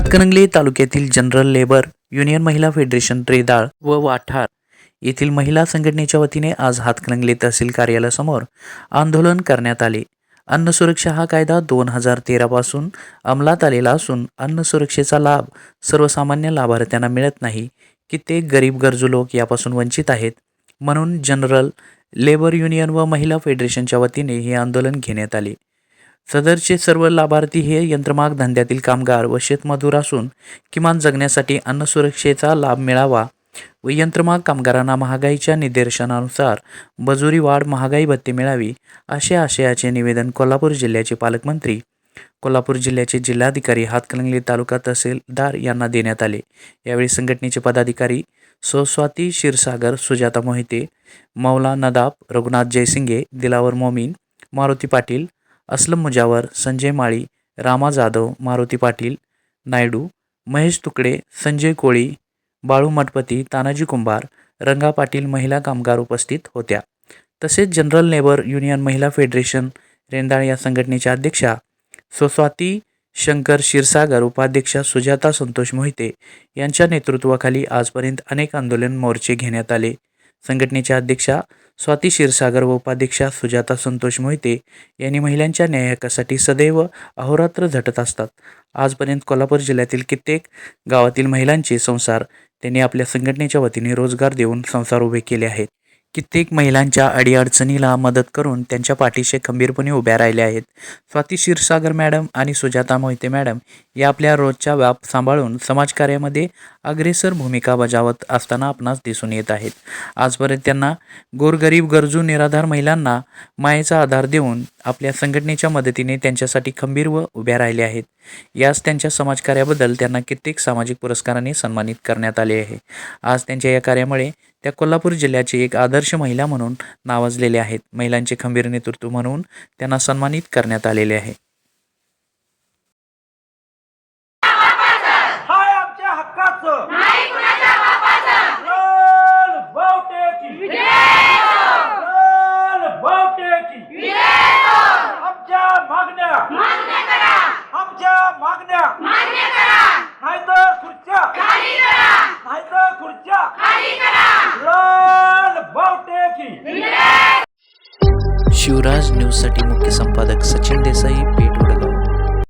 हातकणंगले तालुक्यातील general labour union महिला federation रेदाळ व वाठार येथील महिला संघटनेच्या वतीने आज हातकणंगले तहसील कार्यालयासमोर आंदोलन करण्यात आले. अन्न सुरक्षा हा कायदा दोन हजार तेरापासून अंमलात आलेला असून अन्न सुरक्षेचा लाभ सर्वसामान्य लाभार्थ्यांना मिळत नाही कित्येक गरीब गरजू लोक यापासून वंचित आहेत. म्हणून जनरल लेबर युनियन व महिला फेडरेशनच्या वतीने हे आंदोलन घेण्यात आले. सदरचे सर्व लाभार्थी हे यंत्रमाग धंद्यातील कामगार व शेतमजूर असून किमान जगण्यासाठी अन्न सुरक्षेचा लाभ मिळावा. व यंत्रमाग कामगारांना महागाईच्या निदर्शनानुसार मजुरी वाढ महागाई भत्ते मिळावी असे आशयाचे निवेदन कोल्हापूर जिल्ह्याचे पालकमंत्री कोल्हापूर जिल्ह्याचे जिल्हाधिकारी हातकणंगले तालुका तहसीलदार यांना देण्यात आले. यावेळी संघटनेचे पदाधिकारी सोस्वाती क्षीरसागर सुजाता मोहिते मौला नदाब रघुनाथ जयसिंगे दिलावर मोमीन मारुती पाटील असलम मुजावर संजय माळी रामा जाधव मारुती पाटील नायडू महेश तुकडे संजय कोळी बाळू मठपती तानाजी कुंभार रंगा पाटील महिला कामगार उपस्थित होत्या. तसेच जनरल लेबर युनियन महिला फेडरेशन रेंदाळ या संघटनेच्या अध्यक्षा सोस्वाती शंकर क्षीरसागर उपाध्यक्षा सुजाता संतोष मोहिते यांच्या नेतृत्वाखाली आजपर्यंत अनेक आंदोलन मोर्चे घेण्यात आले. संघटनेच्या अध्यक्षा स्वाती क्षीरसागर व उपाध्यक्षा सुजाता संतोष मोहिते यांनी महिलांच्या न्याय सदैव अहोरात्र झटत असतात. आजपर्यंत कोल्हापूर जिल्ह्यातील कित्येक गावातील महिलांचे संसार त्यांनी आपल्या संघटनेच्या वतीने रोजगार देऊन संसार उभे केले आहेत. कित्येक महिलांच्या अडीअडचणीला मदत करून त्यांच्या पाठीशी खंबीरपणे उभ्या राहिल्या आहेत. स्वाती क्षीरसागर मॅडम आणि सुजाता मोहिते मॅडम या आपल्या रोजच्या व्याप सांभाळून समाजकार्यामध्ये अग्रेसर भूमिका बजावत असताना आपणास दिसून येत आहेत. आजपर्यंत त्यांना गोरगरीब गरजू निराधार महिलांना मायेचा आधार देऊन आपल्या संघटनेच्या मदतीने त्यांच्यासाठी खंबीर व उभ्या राहिल्या आहेत. याच त्यांच्या समाजकार्याबद्दल त्यांना कित्येक सामाजिक पुरस्काराने सन्मानित करण्यात आले आहे. आज त्यांच्या या कार्यामुळे त्या कोल्हापूर जिल्ह्याचे एक आदर्श महिला म्हणून नावाजलेले आहेत. महिलांचे खंबीर नेतृत्व म्हणून त्यांना सन्मानित करण्यात आलेले आहे. शिवराज न्यूजसाठी मुख्य संपादक सचिन देसाई पेठ